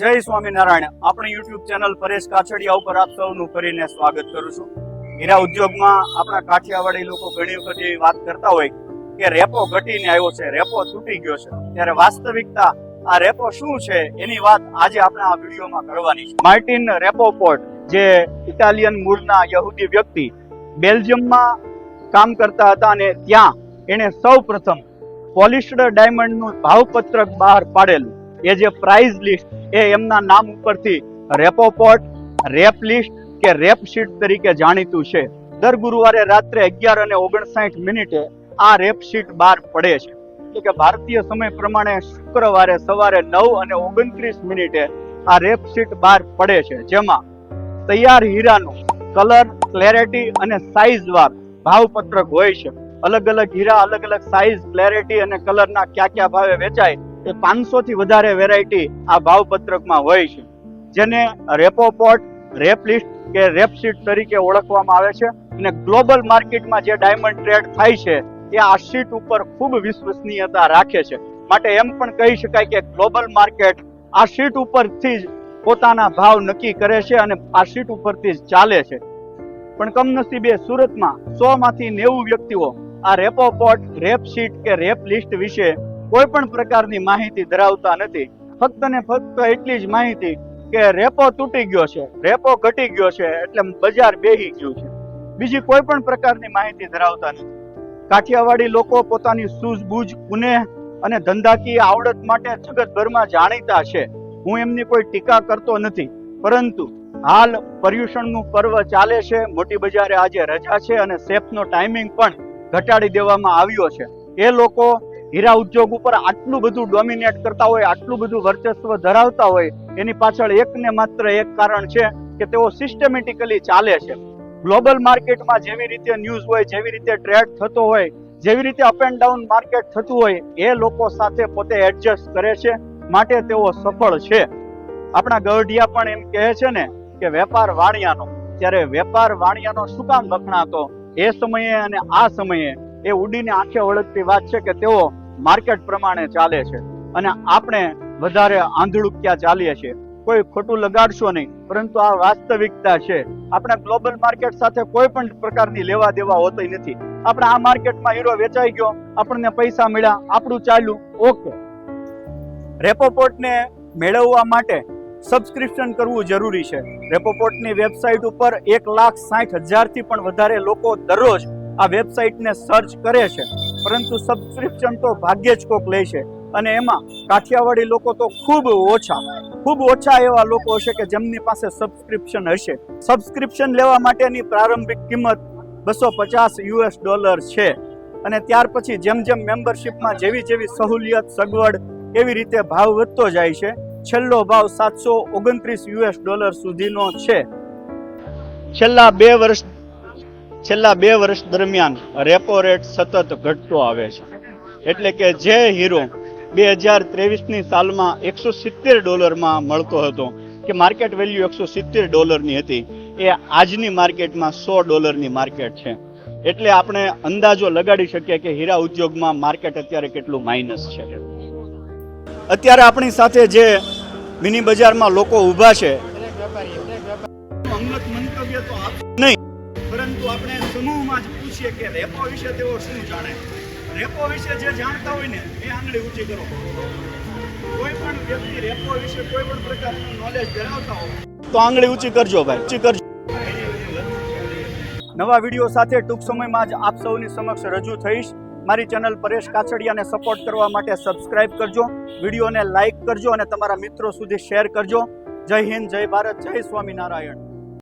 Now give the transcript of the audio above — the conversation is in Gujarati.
જય સ્વામિનારાયણ. આપણી યુટ્યુબ ચેનલ પરેશ કાછડિયા ઉપર આપ સૌનું કરીને સ્વાગત કરું છું. હીરા ઉદ્યોગમાં આપણા કાઠિયાવાડી લોકો ઘણી વખત એવી વાત કરતા હોય કે રેપો ઘટીને આવ્યો છે, રેપો તૂટી ગયો છે. ત્યારે વાસ્તવિકતા આ રેપો શું છે એની વાત આજે આપણે આ વિડીયોમાં કરવાની છે. માર્ટિન રેપોપોર્ટ, જે ઇટાલિયન મૂળના યહૂદી વ્યક્તિ બેલ્જિયમમાં કામ કરતા હતા અને ત્યાં એણે સૌ પ્રથમ પોલિસ્ટર ડાયમંડનું ભાવપત્રક બહાર પાડેલું. એ જે પ્રાઇઝ લિસ્ટ એ એમના નામ ઉપરથી રેપોપોટ રેપ લિસ્ટ કે રેપ શીટ તરીકે જાણીતું છે. દર ગુરુવારે રાત્રે અગિયાર અને ઓગણસાઠ મિનિટે આ રેપ શીટ બહાર પડે છે. એટલે કે ભારતીય સમય પ્રમાણે શુક્રવારે સવારે નવ અને ઓગણત્રીસ મિનિટે આ રેપ શીટ બહાર પડે છે. જેમાં તૈયાર હીરાનું કલર ક્લેરિટી અને સાઇઝ વાર ભાવપત્રક હોય છે. અલગ અલગ હીરા અલગ અલગ સાઇઝ ક્લેરિટી અને કલરના ક્યાં ક્યાં ભાવે વેચાય એ પાંચસો થી વધારે વેરાયટી આ ભાવપત્રકમાં હોય છે. જેને રેપોપોર્ટ રેપ લિસ્ટ કે રેપ શીટ તરીકે ઓળખવામાં આવે છે અને ગ્લોબલ માર્કેટમાં જે ડાયમંડ ટ્રેડ થાય છે, એ આ શીટ ઉપર ખૂબ વિશ્વસનીયતા રાખે છે. માટે એમ પણ કહી શકાય કે ગ્લોબલ માર્કેટ આ શીટ ઉપરથી જ પોતાના ભાવ નક્કી કરે છે અને આ શીટ ઉપરથી જ ચાલે છે. પણ કમનસીબે સુરતમાં સો માંથી નેવું વ્યક્તિઓ આ રેપો પોટ રેપ શીટ કે રેપ લિસ્ટ વિશે કોઈ પણ પ્રકારની માહિતી ધરાવતા નથી. ફક્ત ને ફક્ત એટલી જ માહિતી કે રેપો તૂટી ગયો છે, રેપો ઘટી ગયો છે, એટલે બજાર બેહી ગયું છે. બીજી કોઈ પણ પ્રકારની માહિતી ધરાવતા નથી. કાઠિયાવાડી લોકો પોતાની સૂઝબૂઝ પુને અને ધંધાકીય આવડત માટે જગતભરમાં જાણીતા છે. હું એમની કોઈ ટીકા કરતો નથી. પરંતુ હાલ પર્યુષણનું પર્વ ચાલે છે, મોટી બજારે આજે રજા છે અને સેફનો ટાઈમિંગ પણ ઘટાડી દેવામાં આવ્યો છે. એ લોકો હીરા ઉદ્યોગ ઉપર આટલું બધું ડોમિનેટ કરતા હોય, આટલું બધું વર્ચસ્વ ધરાવતા હોય, એની પાછળ એક ને માત્ર એક કારણ છે કે તેઓ સિસ્ટમેટિકલી ચાલે છે. ગ્લોબલ માર્કેટમાં જેવી રીતે ન્યૂઝ હોય, જેવી રીતે ટ્રેડ થતો હોય, જેવી રીતે અપ એન્ડ ડાઉન માર્કેટ થતું હોય, એ લોકો સાથે પોતે એડજસ્ટ કરે છે, માટે તેઓ સફળ છે. આપણા ગઢિયા પણ એમ કહે છે ને કે વેપાર વાણિયાનો. ત્યારે વેપાર વાણિયાનો શું કામ વખણાતો? એ સમયે અને આ સમયે એ ઉડીને આંખે ઓળખતી વાત છે કે તેઓ માર્કેટ પ્રમાણે ચાલે છે. અને આપણે વધારે આંધળું ક્યાં ચાલીએ છીએ? કોઈ ખોટું લગાડશો નહીં. પરંતુ આ વાસ્તવિકતા છે. આપણે ગ્લોબલ માર્કેટ સાથે કોઈ પણ પ્રકારની લેવા દેવા હોતી નથી. આપણે આ માર્કેટમાં હીરો વેચાઈ ગયો. આપણને પૈસા મળ્યા. આપણું ચાલ્યું. ઓકે. રેપોપોર્ટને મેળવવા માટે સબસ્ક્રિપ્શન કરવું જરૂરી છે. રેપોપોર્ટની વેબસાઇટ ઉપર એક લાખ સાઠ હજારથી પણ વધારે લોકો દરરોજ આ વેબસાઇટને સર્ચ કરે છે, પરંતુ સબસ્ક્રિપ્શન તો ભાગ્યે જ કોક લે છે. અને એમાં કાઠિયાવાડી લોકો તો ખૂબ ઓછા ખૂબ ઓછા એવા લોકો હશે કે જેમની પાસે સબસ્ક્રિપ્શન હશે. સબસ્ક્રિપ્શન લેવા માટેની પ્રારંભિક કિંમત બસો પચાસ યુએસ ડોલર છે. અને ત્યાર પછી જેમ જેમ મેમ્બરશિપમાં જેવી જેવી સહુલિયત, સગવડ એવી રીતે ભાવ વધતો જાય છે, છેલ્લો ભાવ સાતસો ઓગણત્રીસ યુએસ ડોલર સુધીનો છે. છેલ્લા બે વર્ષ છેલ્લા બે વર્ષ દરમિયાન રેપો રેટ સતત ઘટતો આવે છે. એટલે કે જે હીરો બે હજાર ત્રેવીસની સાલમાં એકસો સિત્તેર ડોલરમાં મળતો હતો, કે માર્કેટ વેલ્યુ એકસો સિત્તેર ડોલરની હતી, એ આજની માર્કેટમાં સો ડોલરની માર્કેટ છે. એટલે આપણે અંદાજો લગાડી શકીએ કે હીરા ઉદ્યોગમાં માર્કેટ અત્યારે કેટલું માઇનસ છે. અત્યારે આપણી સાથે જે મિની બજારમાં લોકો ઊભા છે. નહીં. આપણે સમૂહમાં જ પૂછીએ કે રેપો વિશે તેઓ શું જાણે? રેપો વિશે જે જાણતા હોય ને, એ આંગળી ઊંચી કરો. કોઈ પણ વ્યક્તિ રેપો વિશે કોઈ પણ પ્રકારનું નોલેજ ધરાવતા હોય, તો આંગળી ઊંચી કરજો ભાઈ, ઊંચી કરજો. નવા વીડિયો સાથે ટૂંક સમયમાં જ આપ સૌની સમક્ષ રજૂ થઈશ. મારી ચેનલ પરેશ કાછડિયાને સપોર્ટ કરવા માટે સબસ્ક્રાઇબ કરજો, વિડીયોને લાઇક કરજો અને તમારા મિત્રો સુધી શેર કરજો. જય હિન્દ, જય ભારત, જય સ્વામિનારાયણ.